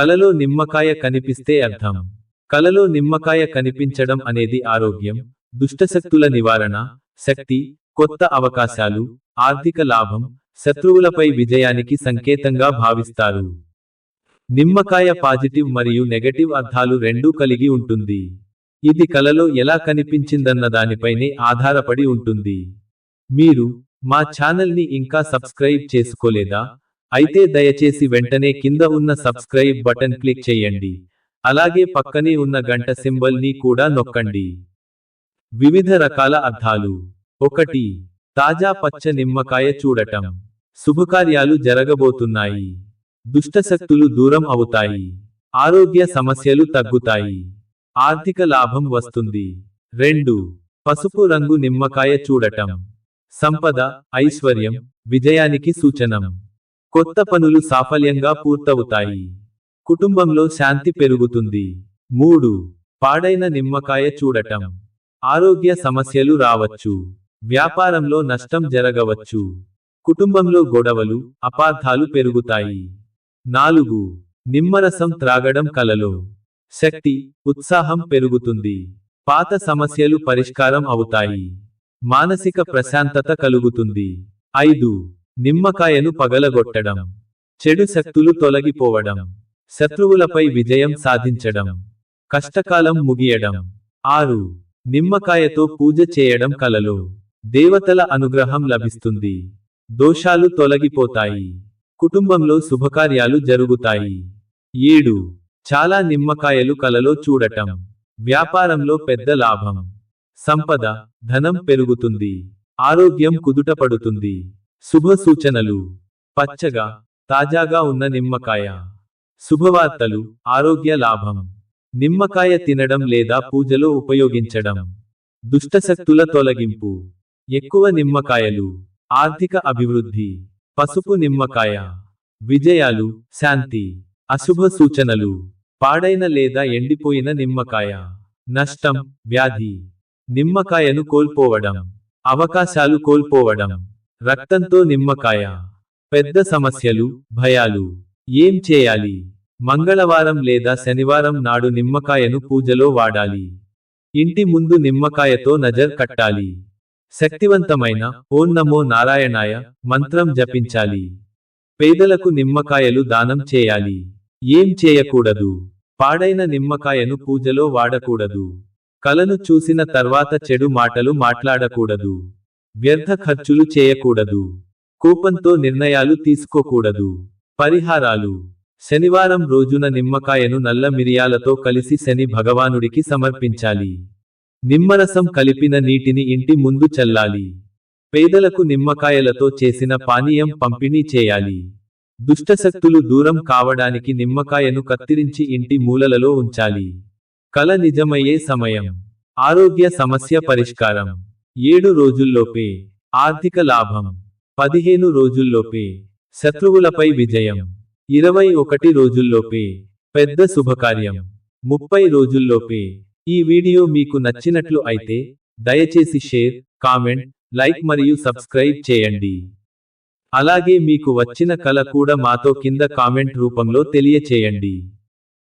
కలలో నిమ్మకాయ కనిపిస్తే అర్థం. కలలో నిమ్మకాయ కనిపించడం అనేది ఆరోగ్యం దుష్టశక్తుల నివారణ శక్తి కొత్త అవకాశాలు ఆర్థిక లాభం శత్రువులపై విజయానికి సంకేతంగా భావిస్తారు. నిమ్మకాయ పాజిటివ్ మరియు నెగటివ్ అర్థాలు రెండూ కలిగి ఉంటుంది. ఇది కలలో ఎలా కనిపించిందన్న దానిపైనే ఆధారపడి ఉంటుంది. మీరు మా ఛానల్ని ఇంకా సబ్స్క్రైబ్ చేసుకోలేదా? అయితే దయచేసి వెంటనే కింద ఉన్న సబ్స్క్రైబ్ బటన్ క్లిక్ చేయండి. అలాగే పక్కనే ఉన్న గంట సింబల్ని కూడా నొక్కండి. వివిధ రకాల అర్థాలు ఒకటి తాజా పచ్చ నిమ్మకాయ చూడటం. శుభకార్యాలు జరగబోతున్నాయి. దుష్టశక్తులు దూరం అవుతాయి. ఆరోగ్య సమస్యలు తగ్గుతాయి. ఆర్థిక లాభం వస్తుంది. రెండు పసుపు రంగు నిమ్మకాయ చూడటం. సంపద ఐశ్వర్యం విజయానికి సూచనం. కొత్త పనులు సాఫల్యంగా పూర్తవుతాయి. కుటుంబంలో శాంతి పెరుగుతుంది. మూడు పాడైన నిమ్మకాయ చూడటం. ఆరోగ్య సమస్యలు రావచ్చు. వ్యాపారంలో నష్టం జరగవచ్చు. కుటుంబంలో గొడవలు అపార్థాలు పెరుగుతాయి. నాలుగు నిమ్మరసం త్రాగడం కలలో. శక్తి ఉత్సాహం పెరుగుతుంది. పాత సమస్యలు పరిష్కారం అవుతాయి. మానసిక ప్రశాంతత కలుగుతుంది. ఐదు నిమ్మకాయను పగలగొట్టడం చెడు శక్తులు తొలగిపోవడం శత్రువులపై విజయం సాధించడం కష్టకాలం ముగియడం. ఆరు. నిమ్మకాయతో పూజ చేయడం కలలో దేవతల అనుగ్రహం లభిస్తుంది. దోషాలు తొలగిపోతాయి. కుటుంబంలో శుభకార్యాలు జరుగుతాయి. ఏడు. చాలా నిమ్మకాయలు కలలో చూడటం వ్యాపారంలో పెద్ద లాభం. సంపద ధనం పెరుగుతుంది. ఆరోగ్యం కుదుటపడుతుంది. శుభ సూచనలు పచ్చగా తాజాగా ఉన్న నిమ్మకాయ. శుభవార్తలు ఆరోగ్య లాభం. నిమ్మకాయ తినడం లేదా పూజలో ఉపయోగించడం. దుష్టశక్తుల తొలగింపు. ఎక్కువ నిమ్మకాయలు. ఆర్థిక అభివృద్ధి. పసుపు నిమ్మకాయ. విజయాలు శాంతి. అశుభ సూచనలు. పాడైన లేదా ఎండిపోయిన నిమ్మకాయ. నష్టం వ్యాధి. నిమ్మకాయను కోల్పోవడం. అవకాశాలు కోల్పోవడం. రక్తంతో నిమ్మకాయ. పెద్ద సమస్యలు భయాలు. ఏం చేయాలి? మంగళవారం లేదా శనివారం నాడు నిమ్మకాయను పూజలో వాడాలి. ఇంటి ముందు నిమ్మకాయతో నజర్ కట్టాలి. శక్తివంతమైన ఓం నమో నారాయణాయ మంత్రం జపించాలి. పేదలకు నిమ్మకాయలు దానం చేయాలి. ఏం చేయకూడదు? పాడైన నిమ్మకాయను పూజలో వాడకూడదు. కలను చూసిన తర్వాత చెడు మాటలు మాట్లాడకూడదు. వ్యర్థ ఖర్చులు చేయకూడదు. కూపంతో నిర్ణయాలు తీసుకోకూడదు. పరిహారాలు. శనివారం రోజున నిమ్మకాయను నల్ల మిరియాలతో కలిసి శని భగవానుడికి సమర్పించాలి. నిమ్మరసం కలిపిన నీటిని ఇంటి ముందు చల్లాలి. పేదలకు నిమ్మకాయలతో చేసిన పానీయం పంపిణీ చేయాలి. దుష్టశక్తులు దూరం కావడానికి నిమ్మకాయను కత్తిరించి ఇంటి మూలలలో ఉంచాలి. కల నిజమయ్యే సమయం. ఆరోగ్య సమస్య పరిష్కారం. ఏడు రోజుల్లోపే ఆర్థిక లాభం పదిహేను రోజుల్లోపే శత్రువులపై విజయం ఇరవై ఒకటి రోజుల్లోపే పెద్ద శుభకార్యం ముప్పై రోజుల్లోపే ఈ వీడియో మీకు నచ్చినట్లు అయితే దయచేసి షేర్ కామెంట్ లైక్ మరియు సబ్స్క్రైబ్ చేయండి. అలాగే మీకు వచ్చిన కళ కూడా మాతో కింద కామెంట్ రూపంలో తెలియచేయండి.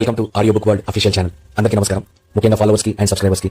Welcome to audio book world official channel అందరికీ నమస్కారం. ముఖ్యంగా ఫాలోవర్స్కి అండ్ సబ్స్క్రైబర్స్కి.